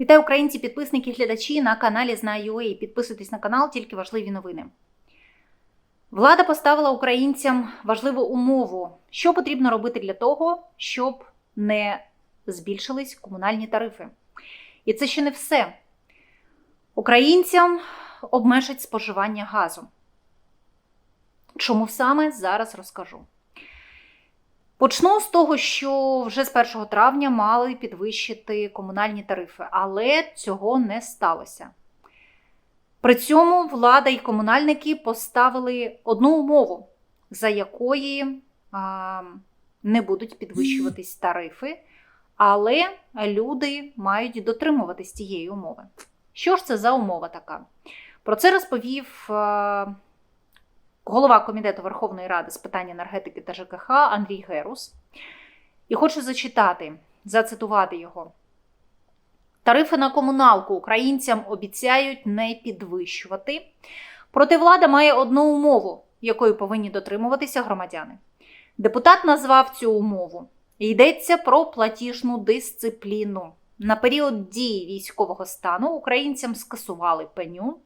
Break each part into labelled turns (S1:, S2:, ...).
S1: Вітаю українці, підписники, глядачі на каналі Знаю.ua. Підписуйтесь на канал, тільки важливі новини. Влада поставила українцям важливу умову, що потрібно робити для того, щоб не збільшились комунальні тарифи. І це ще не все. Українцям обмежать споживання газу. Чому саме зараз розкажу. Почну з того, що вже з 1 травня мали підвищити комунальні тарифи, але цього не сталося. При цьому влада і комунальники поставили одну умову, за якої а, не будуть підвищуватись тарифи, але люди мають дотримуватись цієї умови. Що ж це за умова така? Про це розповів голова Комітету Верховної Ради з питань енергетики та ЖКХ Андрій Герус. І хочу зачитати, зацитувати його. Тарифи на комуналку українцям обіцяють не підвищувати. Проте влада має одну умову, якої повинні дотримуватися громадяни. Депутат назвав цю умову. Йдеться про платіжну дисципліну. На період дії військового стану українцям скасували пеню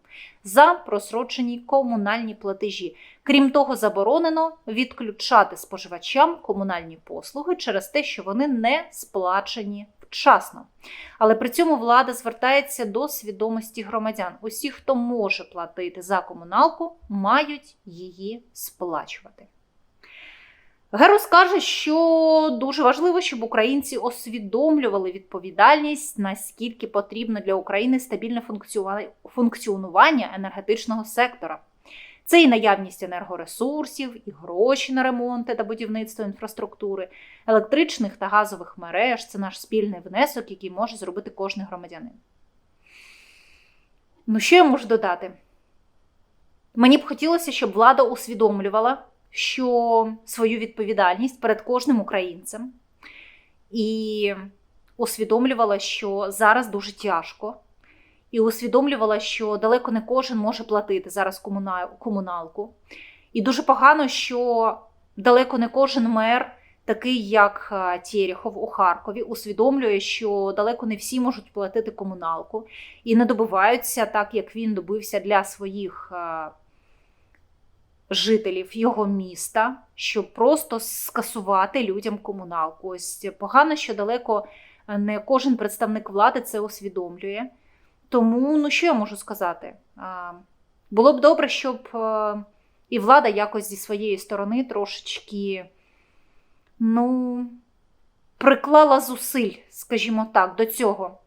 S1: за просрочені комунальні платежі. Крім того, заборонено відключати споживачам комунальні послуги через те, що вони не сплачені вчасно. Але при цьому влада звертається до свідомості громадян. Усі, хто може платити за комуналку, мають її сплачувати. Герус каже, що дуже важливо, щоб українці усвідомлювали відповідальність, наскільки потрібно для України стабільне функціонування енергетичного сектора. Це і наявність енергоресурсів, і гроші на ремонти та будівництво інфраструктури, електричних та газових мереж це наш спільний внесок, який може зробити кожен громадянин. Ну, що я можу додати? Мені б хотілося, щоб влада усвідомлювала що свою відповідальність перед кожним українцем. І усвідомлювала, що зараз дуже тяжко, і усвідомлювала, що далеко не кожен може платити зараз комуналку. І дуже погано, що далеко не кожен мер, такий як Тєріхов у Харкові, усвідомлює, що далеко не всі можуть платити комуналку. І не добиваються так, як він добився для своїх жителів його міста, щоб просто скасувати людям комуналку. Ось погано, що далеко е, не кожен представник влади це усвідомлює. Тому, ну що я можу сказати? Було б добре, щоб е, і влада якось зі своєї сторони трошечки, ну, приклала зусиль, скажімо так, до цього.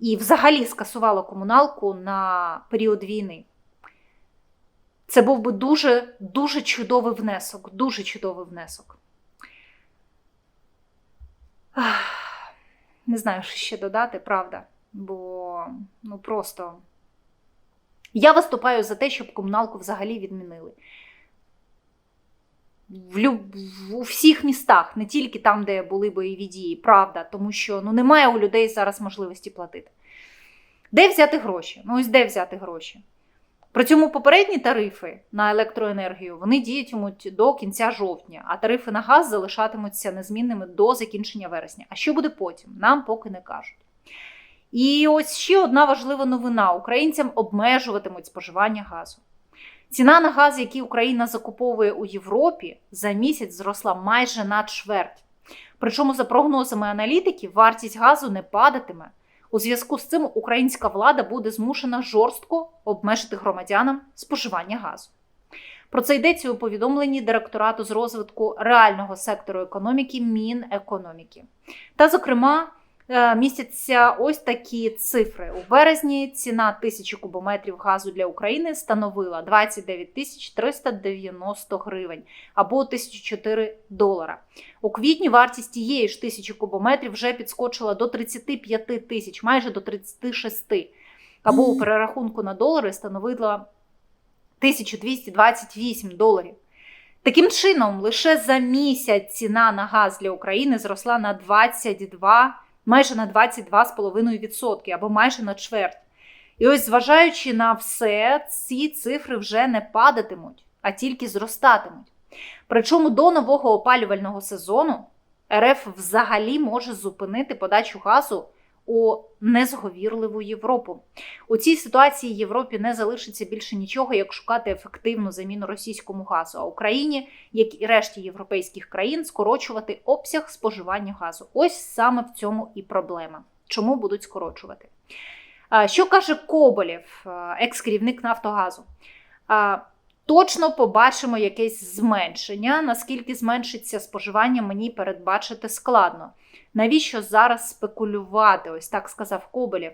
S1: І взагалі скасувала комуналку на період війни. Це був би дуже дуже чудовий внесок. Дуже чудовий внесок. Не знаю, що ще додати, правда. Бо ну просто я виступаю за те, щоб комуналку взагалі відмінили. В люб... У всіх містах, не тільки там, де були бойові дії, правда, тому що ну, немає у людей зараз можливості платити. Де взяти гроші? Ну, ось де взяти гроші? При цьому попередні тарифи на електроенергію вони діятимуть до кінця жовтня, а тарифи на газ залишатимуться незмінними до закінчення вересня. А що буде потім? Нам поки не кажуть. І ось ще одна важлива новина: українцям обмежуватимуть споживання газу. Ціна на газ, який Україна закуповує у Європі, за місяць зросла майже на чверть. Причому, за прогнозами аналітиків, вартість газу не падатиме. У зв'язку з цим українська влада буде змушена жорстко обмежити громадянам споживання газу. Про це йдеться у повідомленні директорату з розвитку реального сектору економіки Мінекономіки. Та, зокрема, містяться ось такі цифри. У березні ціна тисячі кубометрів газу для України становила 29 тисяч 390 гривень або 1004 долара. У квітні вартість тієї ж тисячі кубометрів вже підскочила до 35 тисяч, майже до 36, або у перерахунку на долари становила 1228 доларів. Таким чином, лише за місяць ціна на газ для України зросла на 22 майже на 22,5% або майже на чверть. І ось, зважаючи на все, ці цифри вже не падатимуть, а тільки зростатимуть. Причому до нового опалювального сезону РФ взагалі може зупинити подачу газу у незговірливу Європу. У цій ситуації Європі не залишиться більше нічого, як шукати ефективну заміну російському газу. А Україні, як і решті європейських країн, скорочувати обсяг споживання газу. Ось саме в цьому і проблема. Чому будуть скорочувати? Що каже Коболєв, екс-керівник Нафтогазу? Точно побачимо якесь зменшення. Наскільки зменшиться споживання, мені передбачити складно. Навіщо зараз спекулювати? Ось так сказав Коболєв.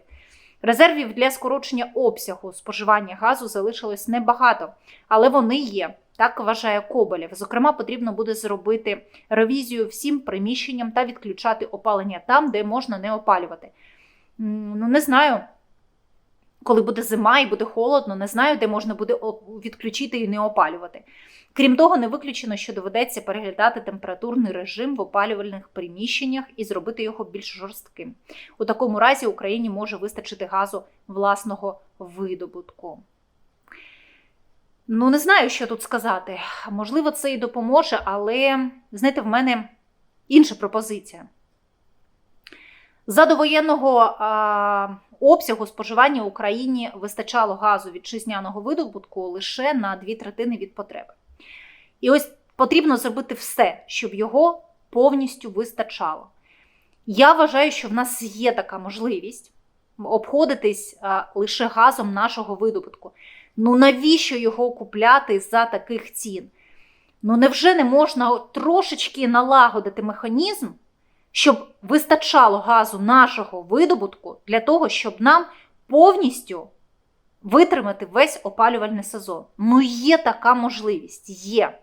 S1: Резервів для скорочення обсягу споживання газу залишилось небагато, але вони є. Так вважає Коболєв. Зокрема, потрібно буде зробити ревізію всім приміщенням та відключати опалення там, де можна не опалювати. Ну, не знаю, коли буде зима і буде холодно, не знаю, де можна буде відключити і не опалювати. Крім того, не виключено, що доведеться переглядати температурний режим в опалювальних приміщеннях і зробити його більш жорстким. У такому разі Україні може вистачити газу власного видобутку. Ну, не знаю, що тут сказати. Можливо, це і допоможе, але, знаєте, в мене інша пропозиція. За довоєнного обсягу споживання Україні вистачало газу вітчизняного видобутку лише на дві третини від потреби. І ось потрібно зробити все, щоб його повністю вистачало. Я вважаю, що в нас є така можливість обходитись лише газом нашого видобутку. Ну навіщо його купляти за таких цін? Ну невже не можна трошечки налагодити механізм, щоб вистачало газу нашого видобутку для того, щоб нам повністю витримати весь опалювальний сезон? Ну, є така можливість, є.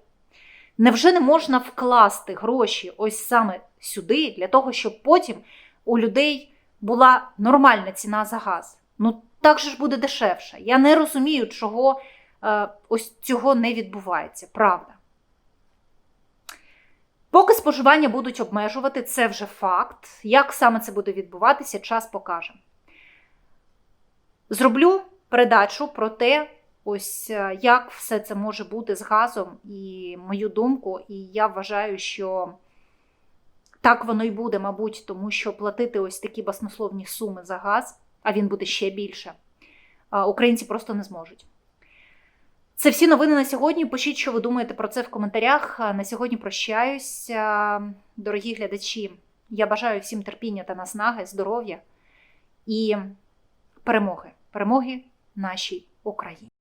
S1: Невже не можна вкласти гроші ось саме сюди, для того, щоб потім у людей була нормальна ціна за газ? Ну, так же ж буде дешевше. Я не розумію, чого е, ось цього не відбувається, правда. Поки споживання будуть обмежувати, це вже факт. Як саме це буде відбуватися, час покаже. Зроблю передачу про те, ось е, як все це може бути з газом, і мою думку, і я вважаю, що так воно й буде, мабуть, тому що платити ось такі баснословні суми за газ, а він буде ще більше, українці просто не зможуть. Це всі новини на сьогодні. Пишіть, що ви думаєте про це в коментарях. На сьогодні прощаюся, Дорогі глядачі. Я бажаю всім терпіння та наснаги, здоров'я і перемоги. Перемоги нашій Україні.